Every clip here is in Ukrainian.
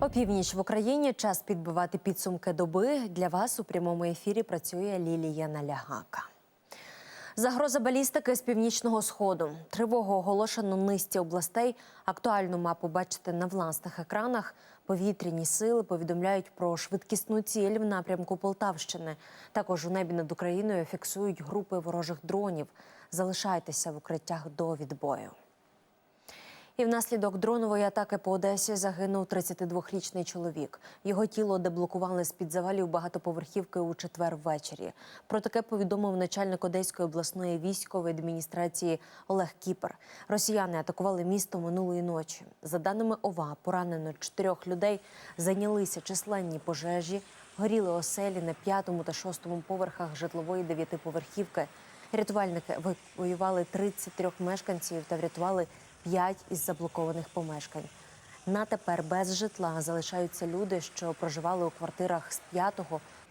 Опівніч в Україні час підбивати підсумки доби. Для вас у прямому ефірі працює Лілія Налягака. Загроза балістики з північного сходу. Тривогу оголошено низці областей. Актуальну мапу бачите на власних екранах. Повітряні сили повідомляють про швидкісну ціль в напрямку Полтавщини. Також у небі над Україною фіксують групи ворожих дронів. Залишайтеся в укриттях до відбою. І внаслідок дронової атаки по Одесі загинув 32-річний чоловік. Його тіло деблокували з під завалів багатоповерхівки у четвер ввечері. Про таке повідомив начальник Одеської обласної військової адміністрації Олег Кіпер. Росіяни атакували місто минулої ночі. За даними ОВА, поранено чотирьох людей. Зайнялися численні пожежі, горіли оселі на п'ятому та шостому поверхах житлової дев'ятиповерхівки. Рятувальники евакуювали 33 мешканців та врятували 5 із заблокованих помешкань. На тепер без житла залишаються люди, що проживали у квартирах з 5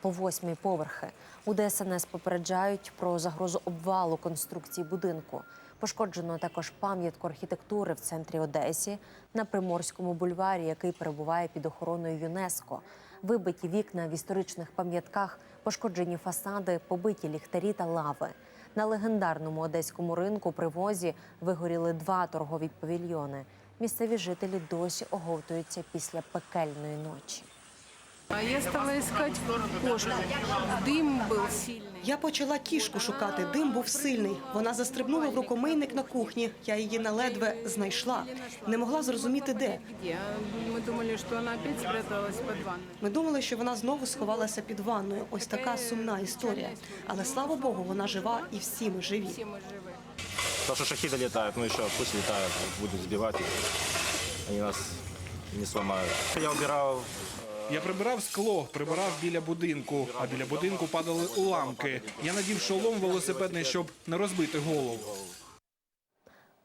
по 8 поверхи. У ДСНС попереджають про загрозу обвалу конструкції будинку. Пошкоджено також пам'ятку архітектури в центрі Одесі на Приморському бульварі, який перебуває під охороною ЮНЕСКО. Вибиті вікна в історичних пам'ятках, пошкоджені фасади, побиті ліхтарі та лави. На легендарному одеському ринку при возі вигоріли два торгові павільйони. Місцеві жителі досі оговтуються після пекельної ночі. А я стала искать кошку. Дым был сильный. Я почала кішку шукати. Дим був сильний. Вона застрибнула в рукомийник на кухні. Я її наледве знайшла. Не могла зрозуміти де. Где? Мы думали, что она опять спряталась под ванной. Ми думали, що вона знову сховалася під ванною. Ось така сумна історія. Але слава Богу, вона жива і всі ми живі. Все мы живы. То, что шахиды летают, ну еще пусть летают, будем сбивать их. Они нас не сломают. Я убирал я прибирав скло, прибирав біля будинку, а біля будинку падали уламки. Я надів шолом велосипедний, щоб не розбити голову.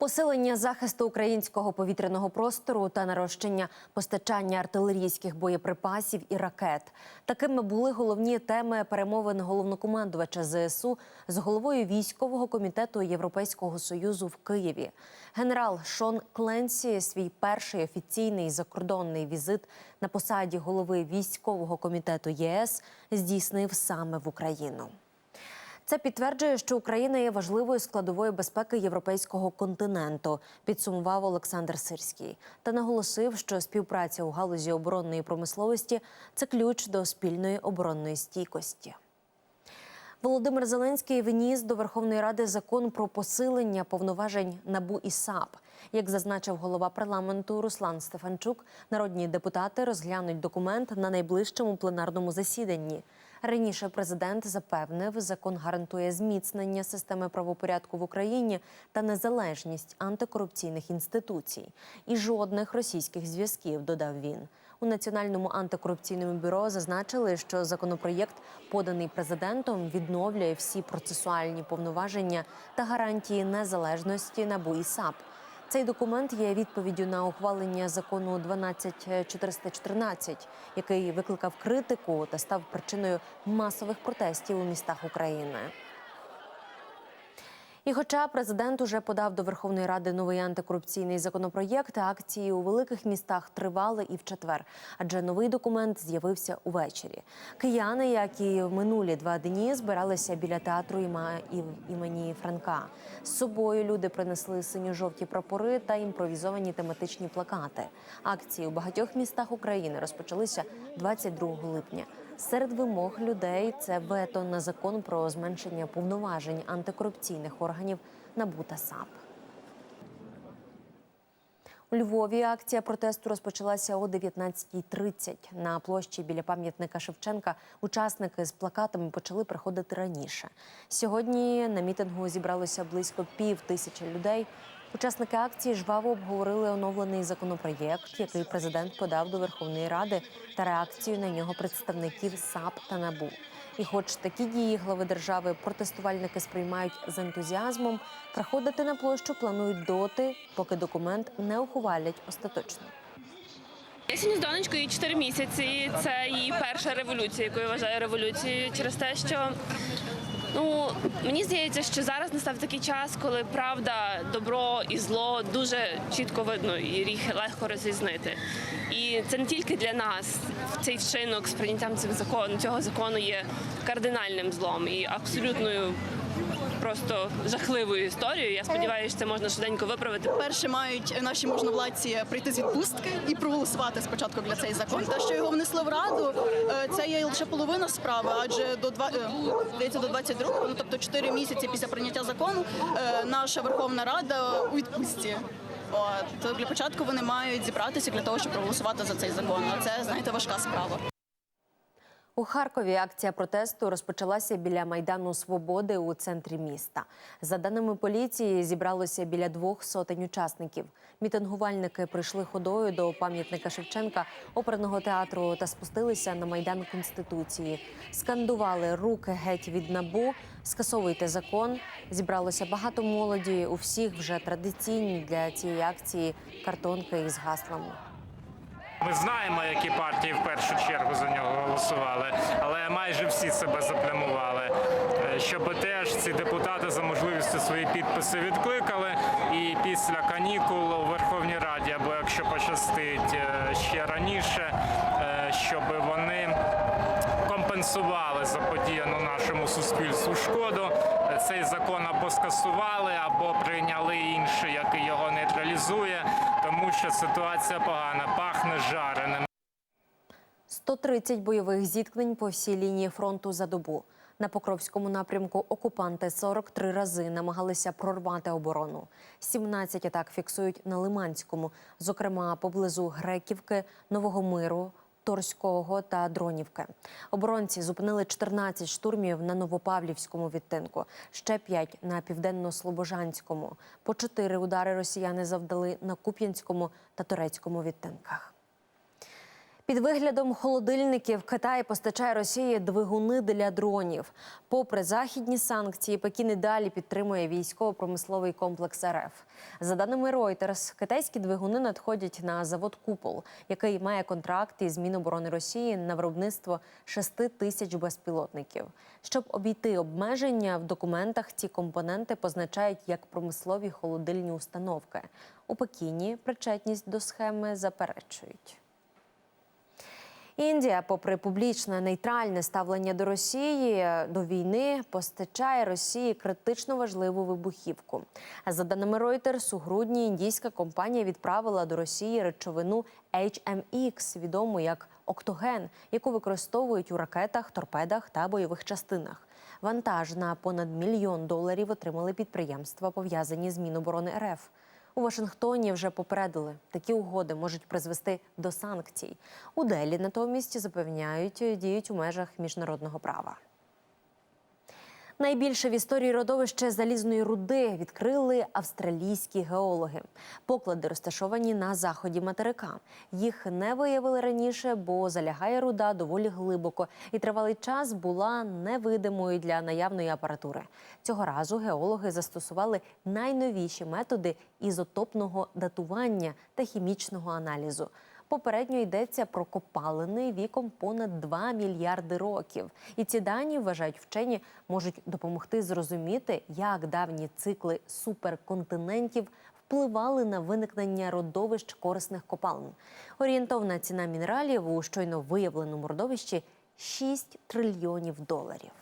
Посилення захисту українського повітряного простору та нарощення постачання артилерійських боєприпасів і ракет. Такими були головні теми перемовин головнокомандувача ЗСУ з головою військового комітету Європейського союзу в Києві. Генерал Шон Кленсі свій перший офіційний закордонний візит на посаді голови військового комітету ЄС здійснив саме в Україну. Це підтверджує, що Україна є важливою складовою безпеки європейського континенту, підсумував Олександр Сирський та наголосив, що співпраця у галузі оборонної промисловості це ключ до спільної оборонної стійкості. Володимир Зеленський вніс до Верховної Ради закон про посилення повноважень НАБУ і САП. Як зазначив голова парламенту Руслан Стефанчук, народні депутати розглянуть документ на найближчому пленарному засіданні. Раніше президент запевнив, закон гарантує зміцнення системи правопорядку в Україні та незалежність антикорупційних інституцій. І жодних російських зв'язків, додав він. У Національному антикорупційному бюро зазначили, що законопроєкт, поданий президентом, відновлює всі процесуальні повноваження та гарантії незалежності НАБУ і САП. Цей документ є відповіддю на ухвалення закону 12414, який викликав критику та став причиною масових протестів у містах України. І хоча президент уже подав до Верховної Ради новий антикорупційний законопроєкт, акції у великих містах тривали і в четвер, адже новий документ з'явився увечері. Кияни, як і в минулі два дні, збиралися біля театру імені Франка. З собою люди принесли синьо-жовті прапори та імпровізовані тематичні плакати. Акції у багатьох містах України розпочалися 22 липня. Серед вимог людей це вето на закон про зменшення повноважень антикорупційних органів НАБУ та САП. У Львові акція протесту розпочалася о 19.30. На площі біля пам'ятника Шевченка учасники з плакатами почали приходити раніше. Сьогодні на мітингу зібралося близько пів тисячі людей. Учасники акції жваво обговорили оновлений законопроєкт, який президент подав до Верховної Ради, та реакцію на нього представників САП та НАБУ. І, хоч такі дії глави держави протестувальники сприймають з ентузіазмом, приходити на площу планують доти, поки документ не ухвалять остаточно. Я сьогодні з донечкою їй 4 місяці. Це її перша революція, яку я вважаю революцією, через те, що Ну мені здається, що зараз настав такий час, коли правда, добро і зло дуже чітко видно і їх легко розрізнити. І це не тільки для нас. Цей вчинок з прийняттям цим закону цього закону є кардинальним злом і абсолютною просто жахливою історією. Я сподіваюся, це можна швиденько виправити. Перше мають наші можновладці прийти з відпустки і проголосувати спочатку для цей закон. Те, що його внесли в раду, е, це є лише половина справи, адже до два е, здається, до 22-го, ну тобто 4 місяці після прийняття закону, е, наша Верховна Рада у відпустці. От для початку вони мають зібратися для того, щоб проголосувати за цей закон. А це знаєте важка справа. У Харкові акція протесту розпочалася біля майдану Свободи у центрі міста. За даними поліції, зібралося біля двох сотень учасників. Мітингувальники прийшли ходою до пам'ятника Шевченка, оперного театру та спустилися на майдан Конституції. Скандували руки геть від набу, скасовуйте закон. Зібралося багато молоді. У всіх вже традиційні для цієї акції картонки із гаслами. Ми знаємо, які партії в першу чергу за нього голосували, але майже всі себе заплямували. Е, Щоб теж ці депутати за можливістю свої підписи відкликали, і після канікул у Верховній Раді, або якщо пощастить е, ще раніше, е, щоб вони компенсували заподіяну нашому суспільству шкоду. Цей закон або скасували, або прийняли інший, який його нейтралізує, тому що ситуація погана, пахне жареним. 130 бойових зіткнень по всій лінії фронту за добу. На Покровському напрямку окупанти 43 рази намагалися прорвати оборону. 17 атак фіксують на Лиманському, зокрема поблизу Греківки, Нового Миру, Торського та Дронівки. Оборонці зупинили 14 штурмів на Новопавлівському відтинку, ще 5 на південно-слобожанському. По 4 удари росіяни завдали на Куп'янському та Турецькому відтинках. Під виглядом холодильників Китай постачає Росії двигуни для дронів. Попри західні санкції, Пекін і далі підтримує військово-промисловий комплекс РФ. За даними Reuters, китайські двигуни надходять на завод Купол, який має контракт із Міноборони Росії на виробництво 6 тисяч безпілотників. Щоб обійти обмеження в документах, ці компоненти позначають як промислові холодильні установки. У Пекіні причетність до схеми заперечують. Індія, попри публічне нейтральне ставлення до Росії до війни, постачає Росії критично важливу вибухівку. За даними Reuters, у грудні індійська компанія відправила до Росії речовину HMX, відому як октоген, яку використовують у ракетах, торпедах та бойових частинах. Вантаж на понад мільйон доларів отримали підприємства, пов'язані з Міноборони РФ. У Вашингтоні вже попередили, такі угоди можуть призвести до санкцій. У Делі натомість запевняють, діють у межах міжнародного права. Найбільше в історії родовище залізної руди відкрили австралійські геологи. Поклади розташовані на заході материка. Їх не виявили раніше, бо залягає руда доволі глибоко, і тривалий час була невидимою для наявної апаратури. Цього разу геологи застосували найновіші методи ізотопного датування та хімічного аналізу. Попередньо йдеться про копалини віком понад 2 мільярди років. І ці дані, вважають вчені, можуть допомогти зрозуміти, як давні цикли суперконтинентів впливали на виникнення родовищ корисних копалин. Орієнтовна ціна мінералів у щойно виявленому родовищі 6 трильйонів доларів.